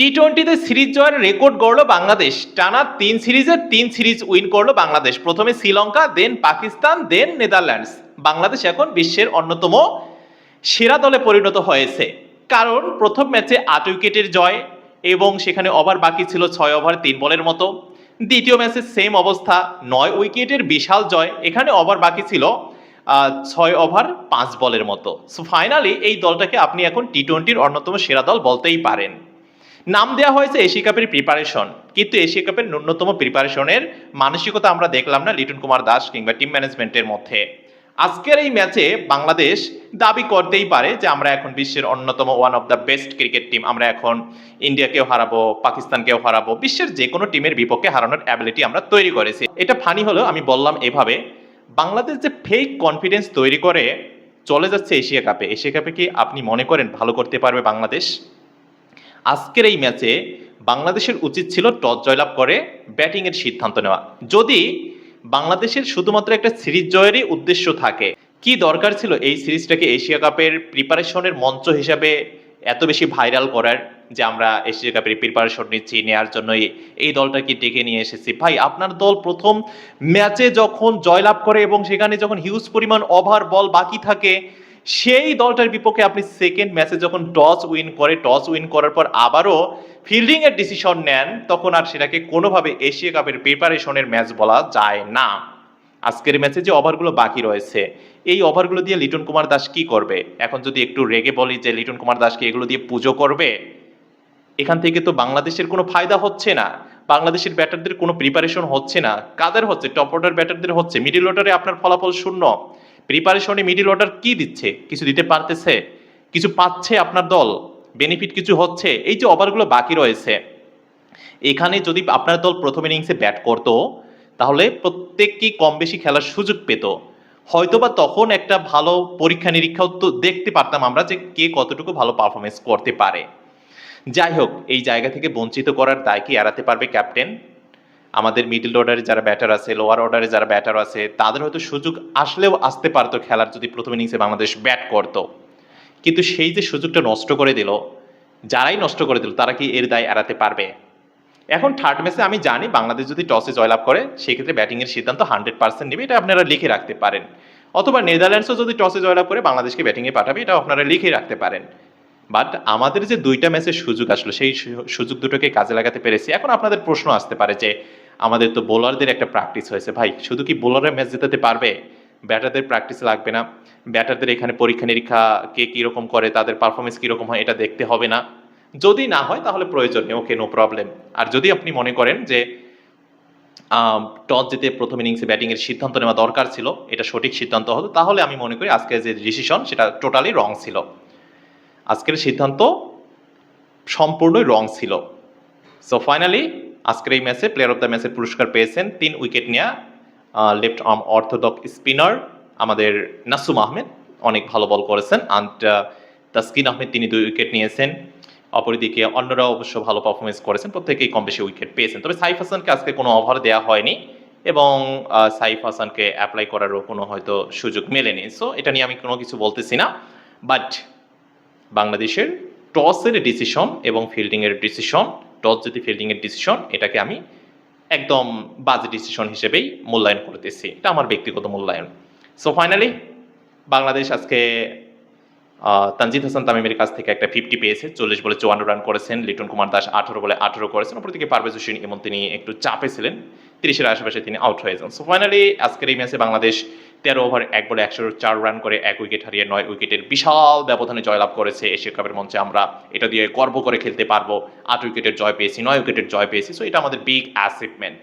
টি টোয়েন্টিতে সিরিজ জয়ের রেকর্ড গড়ল বাংলাদেশ। টানা তিন সিরিজে তিন সিরিজ উইন করল বাংলাদেশ। প্রথমে Sri Lanka then Pakistan then Netherlands. Bangladesh এখন বিশ্বের অন্যতম সেরা দলে পরিণত হয়েছে। কারণ প্রথম ম্যাচে আট উইকেটের জয় এবং সেখানে ওভার বাকি ছিল ছয় ওভার, তিন বলের মতো। দ্বিতীয় ম্যাচে সেম অবস্থা, নয় উইকেটের বিশাল জয়। এখানে ওভার বাকি ছিল ছয় ওভার, পাঁচ বলের মতো। সো ফাইনালি এই দলটাকে আপনি এখন টি টোয়েন্টির অন্যতম সেরা দল বলতেই পারেন। নাম দেওয়া হয়েছে এশিয়া কাপের প্রিপারেশন কিন্তু এশিয়া কাপের ন্যূনতম প্রিপারেশনের মানসিকতা আমরা দেখলাম না লিটন কুমার দাস কিংবা টিম ম্যানেজমেন্টের মধ্যে। আজকের এই ম্যাচে বাংলাদেশ দাবি করতেই পারে যে আমরা এখন বিশ্বের অন্যতম one of the best cricket team আমরা এখন ইন্ডিয়াকেও হারাবো, পাকিস্তানকেও হারাবো, বিশ্বের যে কোনো টিমের বিপক্ষে হারানোর অ্যাবিলিটি আমরা তৈরি করেছি। এটা ফানি হলেও আমি বললাম এভাবে, বাংলাদেশ যে ফেক কনফিডেন্স তৈরি করে চলে যাচ্ছে এশিয়া কাপে এশিয়া কাপে কি আপনি মনে করেন ভালো করতে পারবে বাংলাদেশ? আজকের এই ম্যাচে বাংলাদেশের উচিত ছিল টস জয়লাভ করে ব্যাটিংয়ের সিদ্ধান্ত নেওয়া। যদি বাংলাদেশের শুধুমাত্র একটা সিরিজ জয়েরই উদ্দেশ্য থাকে, কি দরকার ছিল এই সিরিজটাকে এশিয়া কাপের প্রিপারেশনের মঞ্চ হিসাবে এত বেশি ভাইরাল করার যে আমরা এশিয়া কাপের প্রিপারেশন নিচ্ছি নেওয়ার জন্যই এই দলটাকে ডেকে নিয়ে এসেছি? ভাই, আপনার দল প্রথম ম্যাচে যখন জয়লাভ করে এবং সেখানে যখন হিউজ পরিমাণ ওভার বল বাকি থাকে সেই দলটার বিপক্ষে আপনি সেকেন্ড ম্যাচে যখন টস উইন করে টস উইন করার পর আবারও ফিল্ডিং এর ডিসিশন নেন, তখন আর সেটাকে কোনোভাবে এশিয়া কাপের প্রিপারেশনের ম্যাচ বলা যায় না। আজকের ম্যাচে যে ওভারগুলো বাকি রয়েছে, এই ওভারগুলো দিয়ে লিটন কুমার দাস কি করবে? এখন যদি একটু রেগে বলি যে লিটন কুমার দাসকে এগুলো দিয়ে পুজো করবে, এখান থেকে তো বাংলাদেশের কোনো ফায়দা হচ্ছে না। বাংলাদেশের ব্যাটারদের কোনো প্রিপারেশন হচ্ছে না। কাদের হচ্ছে? টপ অর্ডার ব্যাটারদের হচ্ছে। মিডিল অর্ডারে আপনার ফলাফল শূন্য। প্রিপারেশনে মিডিল অর্ডার কি দিচ্ছে? কিছু দিতে পারতেছে? কিছু পাচ্ছে আপনার দল? বেনিফিট কিছু হচ্ছে? এই যে ওভারগুলো বাকি রয়েছে। এখানে যদি আপনার দল প্রথম ইনিংসে ব্যাট করতো, তাহলে প্রত্যেককেই কম বেশি খেলার সুযোগ পেত। হয়তোবা তখন একটা ভালো পরীক্ষা নিরীক্ষাও তো দেখতে পারতাম আমরা যে কে কতটুকু ভালো পারফরমেন্স করতে পারে। যাই হোক, এই জায়গা থেকে বঞ্চিত করার দায় কি এড়াতে পারবে ক্যাপ্টেন আমাদের মিডল অর্ডারে যারা ব্যাটার আছে লোয়ার অর্ডারে যারা ব্যাটার আছে, তাদের হয়তো সুযোগ আসলেও আসতে পারতো খেলার যদি প্রথম ইনিংসে বাংলাদেশ ব্যাট করতো। কিন্তু সেই যে সুযোগটা নষ্ট করে দিল, যারাই নষ্ট করে দিল, তারা কি এর দায় এড়াতে পারবে? এখন থার্ড ম্যাচে আমি জানি বাংলাদেশ যদি টসে জয়লাভ করে, সেক্ষেত্রে ব্যাটিংয়ের সিদ্ধান্ত হান্ড্রেড পার্সেন্ট নেবে, এটা আপনারা লিখে রাখতে পারেন। অথবা নেদারল্যান্ডসও যদি টসে জয়লাভ করে, বাংলাদেশকে ব্যাটিংয়ে পাঠাবে এটা আপনারা লিখে রাখতে পারেন। বাট আমাদের যে দুইটা ম্যাচের সুযোগ আসলো, সেই সুযোগ দুটোকে কাজে লাগাতে পেরেছি। এখন আপনাদের প্রশ্ন আসতে পারে যে আমাদের তো বোলারদের একটা প্র্যাকটিস হয়েছে। ভাই, শুধু কি বোলাররা ম্যাচ জেতাতে পারবে? ব্যাটারদের প্র্যাকটিস লাগবে না। ব্যাটারদের এখানে পরীক্ষা নিরীক্ষা কে কীরকম করে, তাদের পারফরমেন্স কীরকম হয়, এটা দেখতে হবে না। যদি না হয়, তাহলে প্রয়োজন ওকে নো প্রবলেম আর যদি আপনি মনে করেন যে টস জিতে প্রথম ইনিংসে ব্যাটিংয়ের সিদ্ধান্ত নেওয়া দরকার ছিল, এটা সঠিক সিদ্ধান্ত হতো তাহলে আমি মনে করি আজকের যে ডিসিশন সেটা টোটালি রং ছিল। আজকের সিদ্ধান্ত সম্পূর্ণই রং ছিল। সো ফাইনালি আজকের এই ম্যাচে প্লেয়ার অফ দ্য ম্যাচের পুরস্কার পেয়েছেন তিন উইকেট নেওয়া লেফট আর্ম অর্থোডক স্পিনার আমাদের নাসুম আহমেদ। অনেক ভালো বল করেছেন। অ্যান্ড তাসকিন আহমেদ তিনি দুই উইকেট নিয়েছেন। অপরদিকে অন্যরা অবশ্য ভালো পারফরমেন্স করেছেন। প্রত্যেকেই কম বেশি উইকেট পেয়েছেন। তবে সাইফ হাসানকে আজকে কোনো ওভার দেওয়া হয়নি এবং সাইফ হাসানকে অ্যাপ্লাই করারও কোনো হয়তো সুযোগ মেলেনি। সো এটা নিয়ে আমি কোনো কিছু বলতেছি না। বাট বাংলাদেশের টসের ডিসিশন এবং ফিল্ডিংয়ের ডিসিশন টস যদি ফিল্ডিংয়ের ডিসিশন এটাকে আমি একদম বাজে ডিসিশন হিসেবেই মূল্যায়ন করতেছি। এটা আমার ব্যক্তিগত মূল্যায়ন। সো ফাইনালি বাংলাদেশ আজকে তানজিদ হাসান তামিমের কাছ থেকে একটা ফিফটি পেয়েছে, চল্লিশ বলে চুয়ান্ন রান করেছেন, লিটন কুমার দাস আঠারো বলে আঠারো করেছেন, অপরদিকে পারভেজ হোসেন এমন তিনি একটু চাপে ছিলেন, তিরিশের আশেপাশে তিনি আউট হয়ে যান। সো ফাইনালি আজকের এই ম্যাচে বাংলাদেশ তেরো ওভার, এক বলে একশো চার রান করে এক উইকেট হারিয়ে নয় উইকেটের বিশাল ব্যবধানে জয়লাভ করেছে এশিয়া কাপের মঞ্চে আমরা। এটা দিয়ে গর্ব করে খেলতে পারব। আট উইকেটের জয় পেয়েছি, নয় উইকেটের জয় পেয়েছি। সো এটা আমাদের big achievement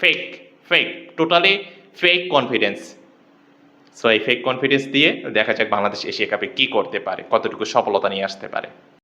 fake fake totally fake confidence so এই ফেক কনফিডেন্স দিয়ে দেখা যাক বাংলাদেশ এশিয়া কাপে কী করতে পারে, কতটুকু সফলতা নিয়ে আসতে পারে।